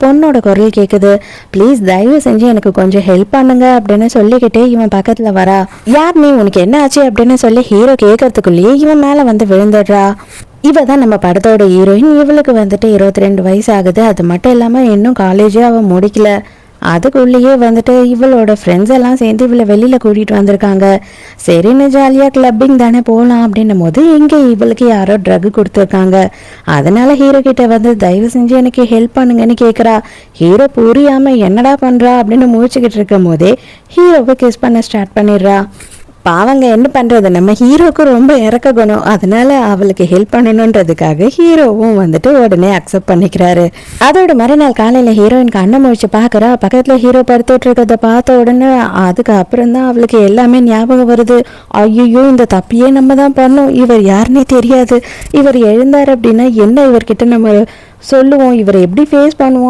பொண்ணோட குரல் கேக்குது. ப்ளீஸ் தயவு செஞ்சு எனக்கு கொஞ்சம் ஹெல்ப் பண்ணுங்க அப்படின்னு சொல்லிக்கிட்டே இவன் பக்கத்துல வரா. யார் நீ? உனக்கு என்ன ஆச்சு? அப்படின்னு சொல்லி ஹீரோ கேட்கறதுக்குள்ளேயே இவன் மேல வந்து விழுந்துடுறா. இவ தான் நம்ம படத்தோட ஹீரோயின் இவளுக்கு வந்துட்டு இருபத்தி ரெண்டு வயசு ஆகுது. அது மட்டும் இல்லாம இன்னும் காலேஜே அவன் முடிக்கல. அதுக்குள்ளேயே வந்துட்டு இவளோட ஃப்ரெண்ட்ஸ் எல்லாம் சேர்ந்து இவளை வெளியில கூட்டிகிட்டு வந்திருக்காங்க. சரின்னு ஜாலியா கிளப்பிங் தானே போகலாம் அப்படின்னும் போது இங்கே இவளுக்கு யாரோ ட்ரக் கொடுத்துருக்காங்க. அதனால ஹீரோ கிட்ட வந்து தயவு செஞ்சு எனக்கு ஹெல்ப் பண்ணுங்கன்னு கேட்குறா ஹீரோ புரியாம என்னடா பண்றா அப்படின்னு முடிச்சுக்கிட்டு இருக்கும் போதே ஹீரோவை கிஸ் பண்ண ஸ்டார்ட் பண்ணிடுறா. பாவங்க என்ன பண்ணுறது நம்ம ஹீரோக்கு ரொம்ப இறக்க குணம் அதனால அவளுக்கு ஹெல்ப் பண்ணணுன்றதுக்காக ஹீரோவும் வந்துட்டு உடனே அக்செப்ட் பண்ணிக்கிறாரு. அதோட மறுநாள் காலையில் ஹீரோயின் கண்ணை முழிச்சு பார்க்குறா. பக்கத்தில் ஹீரோ படுத்துட்டு இருக்கிறத பார்த்த உடனே அதுக்கு அப்புறம் தான் அவளுக்கு எல்லாமே ஞாபகம் வருது. ஐயோ இந்த தப்பியே நம்ம தான் பண்ணோம். இவர் யாருன்னே தெரியாது. இவர் எழுந்தார் அப்படின்னா என்ன இவர்கிட்ட நம்ம சொல்லுவோம்? இவரை எப்படி ஃபேஸ் பண்ணுவோம்?